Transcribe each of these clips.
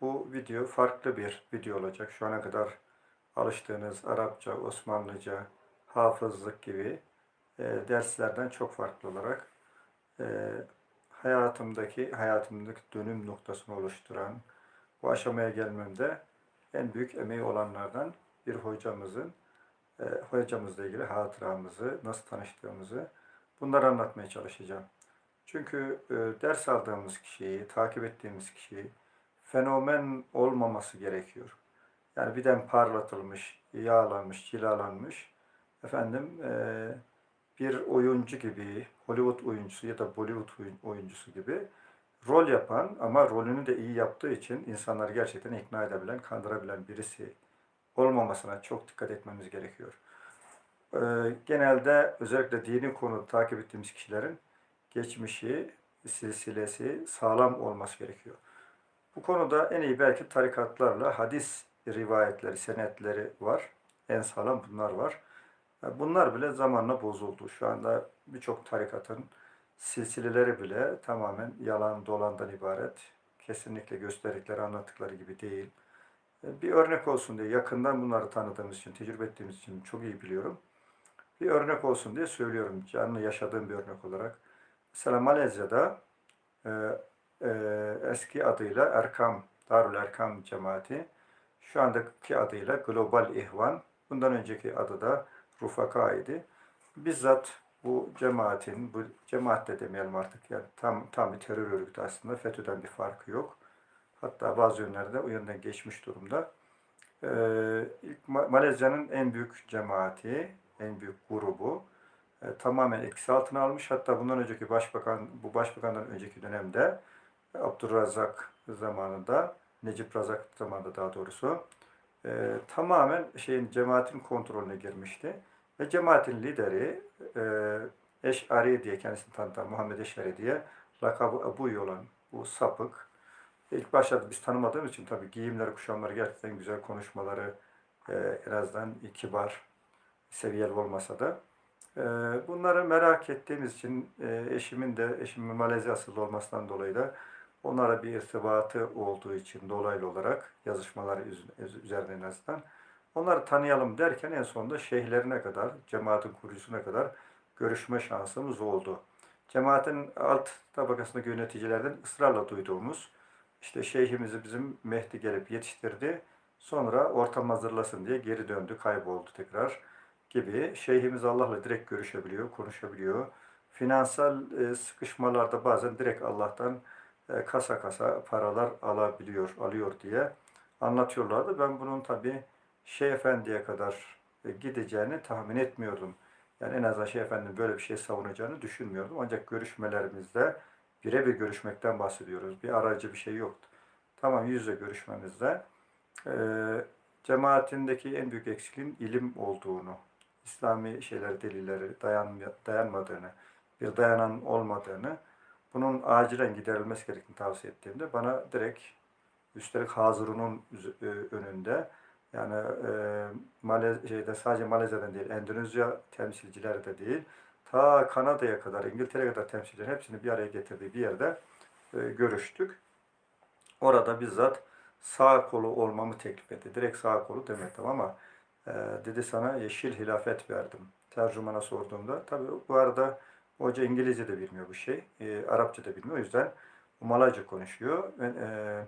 Bu video farklı bir video olacak. Şu ana kadar alıştığınız Arapça, Osmanlıca, hafızlık gibi e, derslerden çok farklı olarak e, hayatımdaki hayatımdaki dönüm noktasını oluşturan bu aşamaya gelmemde en büyük emeği olanlardan bir hocamızın e, hocamızla ilgili hatıramızı, nasıl tanıştığımızı bunları anlatmaya çalışacağım. Çünkü e, ders aldığımız kişiyi, takip ettiğimiz kişiyi fenomen olmaması gerekiyor. Yani birden parlatılmış, yağlanmış, cilalanmış efendim e, bir oyuncu gibi, Hollywood oyuncusu ya da Bollywood oyun- oyuncusu gibi rol yapan ama rolünü de iyi yaptığı için insanları gerçekten ikna edebilen, kandırabilen birisi olmamasına çok dikkat etmemiz gerekiyor. Ee, genelde özellikle dini konu takip ettiğimiz kişilerin geçmişi, silsilesi sağlam olması gerekiyor. Bu konuda en iyi belki tarikatlarla hadis rivayetleri, senetleri var. En sağlam bunlar var. E, Bunlar bile zamanla bozuldu. Şu anda birçok tarikatın silsileleri bile tamamen yalan dolandan ibaret. Kesinlikle gösterdikleri, anlattıkları gibi değil. E, Bir örnek olsun diye yakından bunları tanıdığımız için, tecrübe ettiğimiz için çok iyi biliyorum. Bir örnek olsun diye söylüyorum. Canlı yaşadığım bir örnek olarak. Mesela Malezya'da e, e, eski adıyla Erkam, Darül Erkam cemaati, şu andaki adıyla Global İhvan, bundan önceki adı da Rufaka idi. Bizzat bu cemaatin, bu cemaat de demeyelim artık yani tam, tam bir terör örgütü aslında, FETÖ'den bir farkı yok. Hatta bazı yönlerde o yönden geçmiş durumda. Ee, ilk Ma- Malezya'nın en büyük cemaati, en büyük grubu e, tamamen etkisi altına almış. Hatta bundan önceki başbakan, bu başbakandan önceki dönemde Abdurrazak zamanında, Necip Razak zamanında daha doğrusu e, tamamen şeyin cemaatin kontrolüne girmişti. Ve cemaatin lideri e, Eş'ari diye kendisini tanıtan Muhammed Eş'ari diye lakabı Ebu olan bu sapık. İlk başta biz tanımadığımız için tabii giyimleri, kuşamları gerçekten güzel konuşmaları e, en azından kibar, seviyeli olmasa da e, bunları merak ettiğimiz için e, eşimin de eşimin Malezya asıllı olmasından dolayı da onlara bir irtibatı olduğu için dolaylı olarak yazışmaları üz- üzerine en azından onları tanıyalım derken en sonunda şeyhlerine kadar, cemaatin kurucusuna kadar görüşme şansımız oldu. Cemaatin alt tabakasındaki yöneticilerden ısrarla duyduğumuz işte şeyhimizi bizim Mehdi gelip yetiştirdi. Sonra ortam hazırlasın diye geri döndü, kayboldu tekrar gibi. Şeyhimiz Allah'la direkt görüşebiliyor, konuşabiliyor. Finansal e, sıkışmalarda bazen direkt Allah'tan kasa kasa paralar alabiliyor, alıyor diye anlatıyorlardı. Ben bunun tabi Şeyh Efendi'ye kadar e, gideceğini tahmin etmiyordum. Yani en azından Şeyh Efendi'nin böyle bir şey savunacağını düşünmüyordum. Ancak görüşmelerimizde birebir görüşmekten bahsediyoruz. Bir aracı bir şey yoktu. Tamam yüz yüze görüşmemizde e, cemaatindeki en büyük eksikliğin ilim olduğunu, İslami şeyler, delilleri dayanmaya- dayanmadığını, bir dayanan olmadığını, bunun acilen giderilmesi gerektiğini tavsiye ettiğimde bana direkt üstelik Hazırun'un e, önünde yani e, Male şeyde sadece Malezya'dan değil, Endonezya temsilcileri de değil, ta Kanada'ya kadar, İngiltere'ye kadar temsilciler hepsini bir araya getirdiği bir yerde e, görüştük. Orada bizzat sağ kolu olmamı teklif etti. Direkt sağ kolu demedim ama e, dedi sana yeşil hilafet verdim. Tercümana sorduğumda. Tabii bu arada hoca İngilizce de bilmiyor bu şey. E, Arapça da bilmiyor. O yüzden Malayca konuşuyor. E,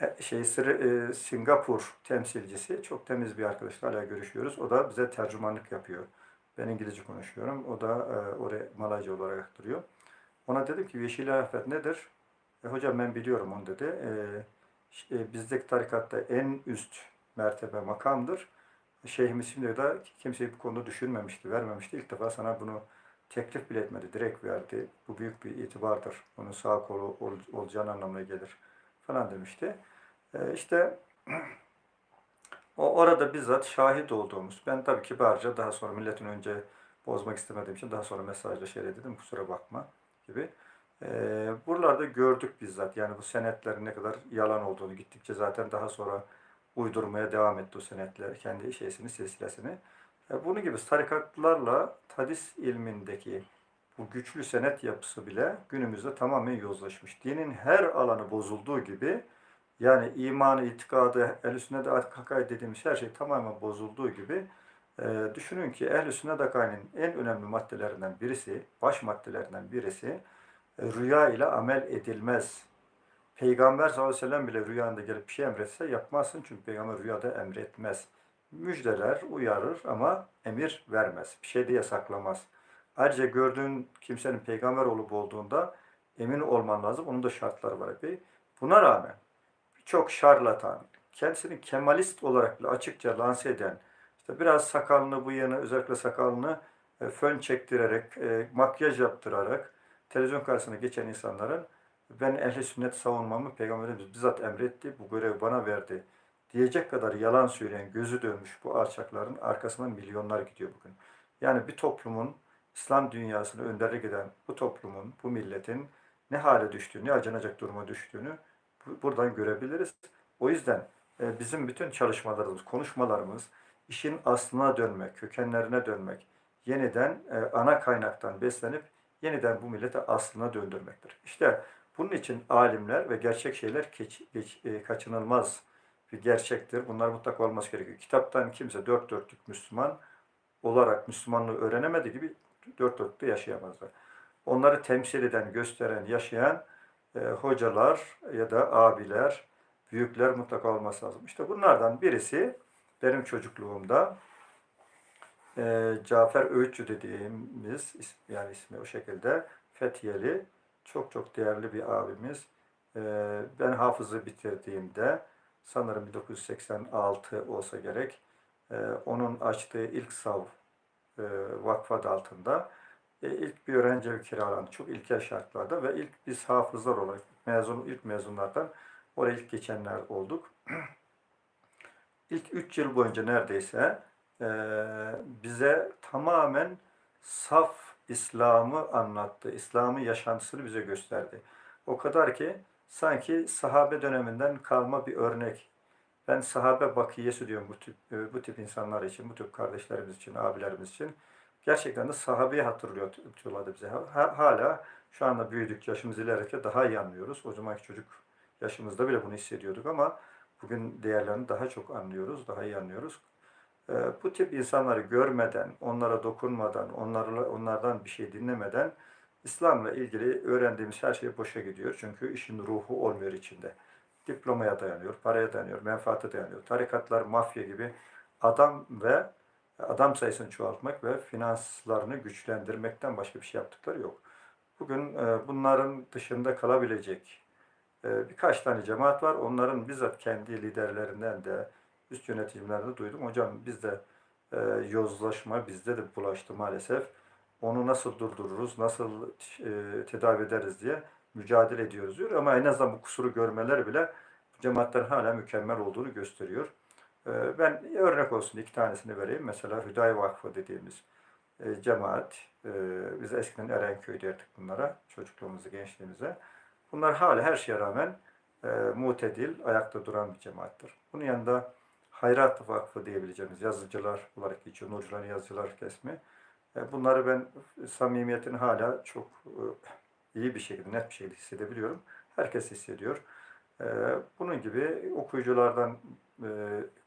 e, şey e, Singapur temsilcisi çok temiz bir arkadaşla hala görüşüyoruz. O da bize tercümanlık yapıyor. Ben İngilizce konuşuyorum. O da e, oraya Malayca olarak aktarıyor. Ona dedim ki yeşil hilafet nedir? E, hocam ben biliyorum onu dedi. E, e, bizdeki tarikatta en üst mertebe makamdır. Şeyhimiz şimdi de kimseyi bu konuda düşünmemişti, vermemişti. İlk defa sana bunu teklif bile etmedi, direkt verdi. Bu büyük bir itibardır. Onun sağ kolu ol, olacağın anlamına gelir falan demişti. E, işte o orada bizzat şahit olduğumuz, ben tabii kibarca daha sonra milletin önce bozmak istemediğim için daha sonra mesajla şey dedim, kusura bakma gibi. Ee, buralarda gördük bizzat yani bu senetlerin ne kadar yalan olduğunu gittikçe zaten daha sonra uydurmaya devam etti o senetler kendi şeysini silsilesini. E, bunun gibi tarikatlarla hadis ilmindeki bu güçlü senet yapısı bile günümüzde tamamen yozlaşmış. Dinin her alanı bozulduğu gibi Yani imanı, itikadı, ehl-i sünnet hakayı dediğimiz her şey tamamen bozulduğu gibi e, düşünün ki ehl-i sünnet hakayının en önemli maddelerinden birisi, baş maddelerinden birisi e, rüya ile amel edilmez. Peygamber sallallahu aleyhi ve sellem bile rüyanda gelip bir şey emretse yapmazsın çünkü peygamber rüyada emretmez. Müjdeler, uyarır ama emir vermez. Bir şey de yasaklamaz. Ayrıca gördüğün kimsenin peygamber olup olduğunda emin olman lazım. Onun da şartları var epey. Buna rağmen birçok şarlatan, kendisini kemalist olarak bile açıkça lanse eden, işte biraz sakalını, bıyığını, özellikle sakalını e, fön çektirerek, e, makyaj yaptırarak televizyon karşısına geçen insanların ben ehli sünnet savunmamı Peygamberimiz bizzat emretti, bu görevi bana verdi diyecek kadar yalan söyleyen, gözü dönmüş bu alçakların arkasından milyonlar gidiyor bugün. Yani bir toplumun, İslam dünyasını önderlik eden bu toplumun, bu milletin ne hale düştüğünü, ne acınacak duruma düştüğünü bu- buradan görebiliriz. O yüzden e, bizim bütün çalışmalarımız, konuşmalarımız işin aslına dönmek, kökenlerine dönmek, yeniden e, ana kaynaktan beslenip yeniden bu millete aslına döndürmektir. İşte bunun için alimler ve gerçek şeyler geç, geç, e, kaçınılmaz bir gerçektir. Bunlar mutlaka olması gerekiyor. Kitaptan kimse dört dörtlük Müslüman olarak Müslümanlığı öğrenemediği gibi dört dörtlükte yaşayamazlar. Onları temsil eden, gösteren, yaşayan e, hocalar ya da abiler, büyükler mutlaka olması lazım. İşte bunlardan birisi benim çocukluğumda e, Cafer Öğütçü dediğimiz yani ismi o şekilde Fethiyeli çok çok değerli bir abimiz. E, ben hafızı bitirdiğimde sanırım 1986 olsa gerek e, onun açtığı ilk sav e, vakfı altında e, ilk bir öğrenci evi kiralandı. Çok ilkel şartlarda ve ilk biz hafızlar olarak mezun ilk mezunlardan oraya ilk geçenler olduk. İlk 3 yıl boyunca neredeyse e, bize tamamen saf İslam'ı anlattı. İslam'ın yaşantısını bize gösterdi. O kadar ki sanki sahabe döneminden kalma bir örnek. Ben sahabe bakiyesi diyorum bu tip, e, bu tip insanlar için, bu tip kardeşlerimiz için, abilerimiz için. Gerçekten de sahabeyi hatırlıyorlardı bize. Ha- Hala şu anda büyüdük, yaşımız ilerledikçe daha iyi anlıyoruz. O zamanki çocuk yaşımızda bile bunu hissediyorduk ama bugün değerlerini daha çok anlıyoruz, daha iyi anlıyoruz. Ee, bu tip insanları görmeden, onlara dokunmadan, onlarla, onlardan bir şey dinlemeden İslam'la ilgili öğrendiğimiz her şey boşa gidiyor. Çünkü işin ruhu olmuyor içinde. Diplomaya dayanıyor, paraya dayanıyor, menfaate dayanıyor. Tarikatlar, mafya gibi adam ve adam sayısını çoğaltmak ve finanslarını güçlendirmekten başka bir şey yaptıkları yok. Bugün e, bunların dışında kalabilecek e, birkaç tane cemaat var. Onların bizzat kendi liderlerinden de üst yönetimlerde duydum. Hocam bizde e, yozlaşma bizde de bulaştı maalesef. Onu nasıl durdururuz, nasıl e, tedavi ederiz diye mücadele ediyoruz diyor. Ama en azından bu kusuru görmeler bile cemaatlerin hala mükemmel olduğunu gösteriyor. E, ben örnek olsun iki tanesini vereyim. Mesela Hüdayi Vakfı dediğimiz e, cemaat, e, biz eskiden Erenköy derdik bunlara, çocukluğumuzu, gençliğimize. Bunlar hala her şeye rağmen e, mutedil, ayakta duran bir cemaattir. Bunun yanında Hayrat Vakfı diyebileceğimiz yazıcılar olarak geçiyor. Nurcuların yazıcılar kesmi. E, bunları ben samimiyetini hala çok e, iyi bir şekilde, net bir şekilde hissedebiliyorum. Herkes hissediyor. E, bunun gibi okuyuculardan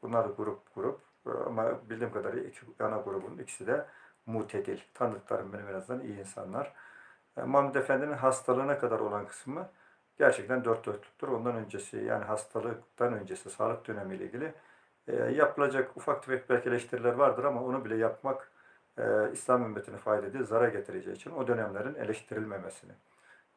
bunlar grup grup ama bildiğim kadarıyla iki ana grubun ikisi de mutedil. Tanıdıklarım benim en azından iyi insanlar. Mahmud Efendi'nin hastalığına kadar olan kısmı gerçekten dört dörtlüktür. Ondan öncesi yani hastalıktan öncesi sağlık dönemiyle ilgili yapılacak ufak tefek belki eleştiriler vardır ama onu bile yapmak e, İslam ümmetine fayda zarar getireceği için o dönemlerin eleştirilmemesini.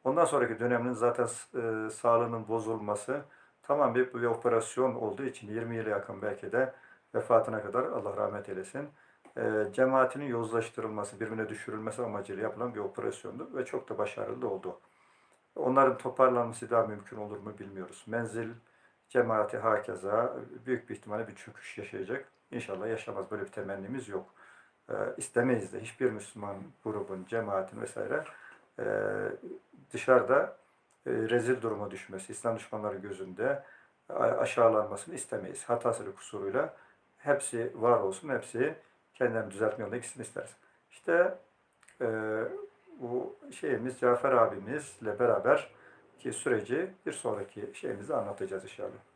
Ondan sonraki dönemin zaten e, sağlığının bozulması tamam bir, bir operasyon olduğu için 20 yıla yakın belki de vefatına kadar Allah rahmet eylesin e, cemaatinin yozlaştırılması, birbirine düşürülmesi amacıyla yapılan bir operasyondu ve çok da başarılı oldu. Onların toparlanması daha mümkün olur mu bilmiyoruz. Menzil cemaati hakeza büyük bir ihtimalle bir çöküş yaşayacak. İnşallah yaşamaz. Böyle bir temennimiz yok. E, istemeyiz de hiçbir Müslüman grubun, cemaatin vesaire e, dışarıda e, rezil duruma düşmesi, İslam düşmanları gözünde a- aşağılanmasını istemeyiz. Hatasıyla, kusuruyla hepsi var olsun, hepsi kendilerini düzeltme yolunda gitsin isteriz. İşte e, bu şeyimiz Cafer abimizle beraber ki süreci bir sonraki şeyimizde anlatacağız inşallah.